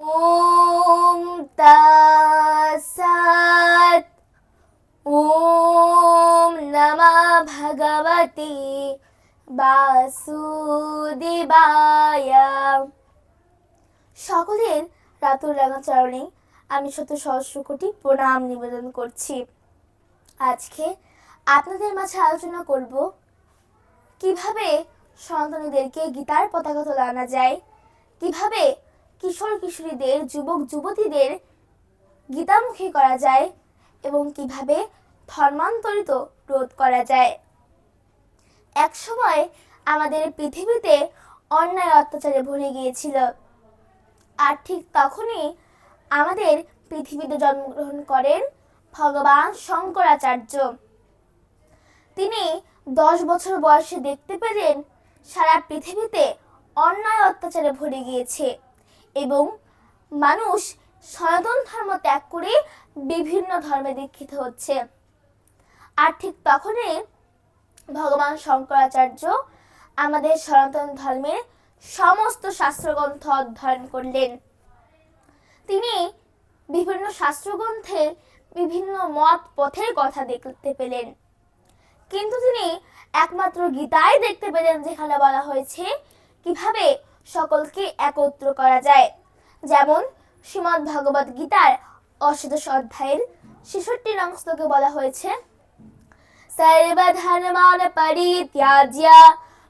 ॐ तत्सत् ॐ नमः भगवते বাসুদেবায় সকলের রাতুর রাঙা চরণে আমি শত সহস্র কোটি প্রণাম নিবেদন করছি আজকে আপনাদের মাঝে আলোচনা করব কিভাবে সন্তানীদেরকে গীতার পতাকা তোলা আনা যায় কিভাবে কিশোর কিশোরীদের, যুবক যুবতীদের গীতামুখী করা যায় এবং কীভাবে ধর্মান্তরিত রোধ করা যায়। এক সময় আমাদের পৃথিবীতে অন্যায় অত্যাচারে ভরে গিয়েছিল। আর ঠিক তখনই আমাদের পৃথিবীতে জন্মগ্রহণ করেন ভগবান শঙ্করাচার্য। তিনি দশ বছর বয়সে দেখতে পেলেন সারা পৃথিবীতে অন্যায় অত্যাচারে ভরে গিয়েছে। এবং মানুষ সনাতন ধর্ম ত্যাগ করে বিভিন্ন ধর্মে দীক্ষিত হচ্ছে। আর ঠিক তখনই ভগবান শঙ্করাচার্য আমাদের সনাতন ধর্মের সমস্ত শাস্ত্রগ্রন্থ অধ্যয়ন করলেন। তিনি বিভিন্ন শাস্ত্রগ্রন্থে বিভিন্ন মত পথের কথা দেখতে পেলেন। কিন্তু তিনি একমাত্র গীতায় দেখতে পেলেন, যেখানে বলা হয়েছে, কীভাবে সকলকে একত্র করা যায়। যেমন শ্রীমদ্ ভগবত গীতার অষ্টাদশ অধ্যায়ের ছেষট্টি নং শ্লোকে বলা হয়েছে সর্বধর্মান পরিত্যাজ্য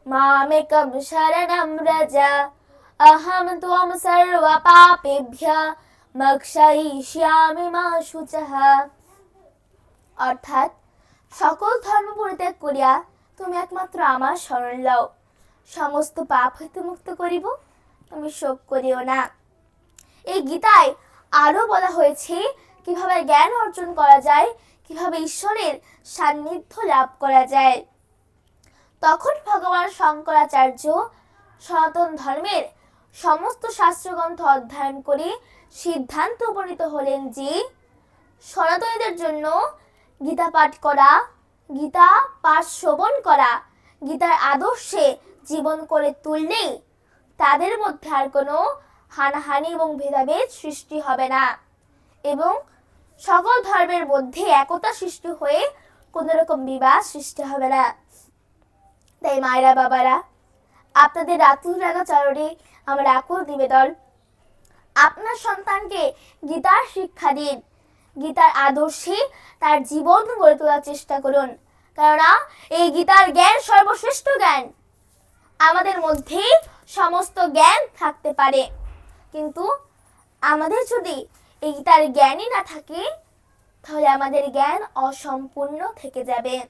মামেকম শরণম রাজা। অহম ত্বম সর্বপাপেভ্য মক্ষয়িষ্যামি মা শুচহ অর্থাৎ, সকল ধর্ম পরিত্যাগ করিয়া তুমি একমাত্র আমার শরণ লও। সমস্ত পাপ হইতে মুক্ত করিব, তুমি শোক করিও না। এই গীতায় আরও বলা হয়েছে, কীভাবে জ্ঞান অর্জন করা যায়, কীভাবে ঈশ্বরের সান্নিধ্য লাভ করা যায়। তখন ভগবান শঙ্করাচার্য সনাতন ধর্মের সমস্ত শাস্ত্রগ্রন্থ অধ্যয়ন করে সিদ্ধান্ত উপনীত হলেন যে, সনাতনীদের জন্য গীতা পাঠ করা, গীতা পাঠ শ্রবণ করা, গীতার আদর্শে জীবন করে তুললেই তাদের মধ্যে আর কোনো হানাহানি এবং ভেদাভেদ সৃষ্টি হবে না। এবং সকল ধর্মের মধ্যে একতা সৃষ্টি হয়ে কোনো রকম বিবাদ সৃষ্টি হবে না। তাই মায়েরা, বাবারা, আপনাদের রাতুল রাগা চরণে আমার আকুল নিবেদন। আপনার সন্তানকে গীতার শিক্ষা দিন। গীতার আদর্শে তার জীবন গড়ে তোলার চেষ্টা করুন। কেননা, এই গীতার জ্ঞান সর্বশ্রেষ্ঠ জ্ঞান। আমাদের মধ্যে সমস্ত জ্ঞান থাকতে পারে। কিন্তু আমাদের যদি এই গীতার জ্ঞানই না থাকে, তাহলে আমাদের জ্ঞান অসম্পূর্ণ থেকে যাবে।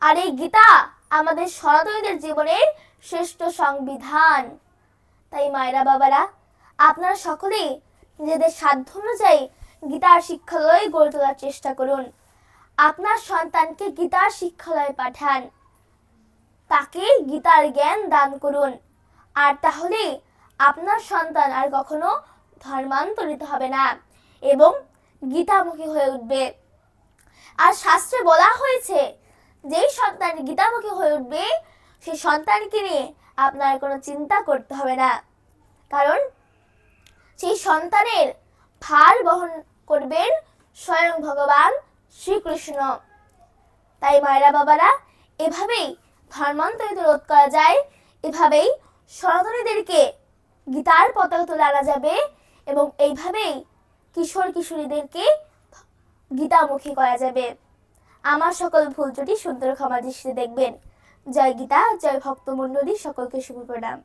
আর এই গীতা আমাদের সনাতনীদের জীবনের শ্রেষ্ঠ সংবিধান। তাই মায়েরা, বাবারা, আপনারা সকলেই নিজেদের সাধ্য অনুযায়ী গীতার শিক্ষালয়ে গড়ে তোলার চেষ্টা করুন। আপনার সন্তানকে গীতার শিক্ষালয়ে পাঠান। তাকে গীতার জ্ঞান দান করুন। আর তাহলে আপনার সন্তান আর কখনো ধর্মান্তরিত হবে না এবং গীতামুখী হয়ে উঠবে। আর শাস্ত্রে বলা হয়েছে, যেই সন্তান গীতামুখী হয়ে উঠবে সেই সন্তানকে নিয়ে আপনার কোনো চিন্তা করতে হবে না। কারণ সেই সন্তানের ভার বহন করবেন স্বয়ং ভগবান শ্রীকৃষ্ণ। তাই মায়েরা বাবারা, এভাবেই ধর্মান্তরিত রোধ করা যায়। এভাবেই সনাতনীদেরকে গীতার পতাকা তুলে আনা যাবে এবং এইভাবেই কিশোর কিশোরীদেরকে গীতামুখী করা যাবে। আমার সকল ভুল জুটি সুন্দর ক্ষমা দৃষ্টিতে দেখবেন। জয় গীতা, জয় ভক্তমণ্ডলী, সকলকে শুভ প্রণাম।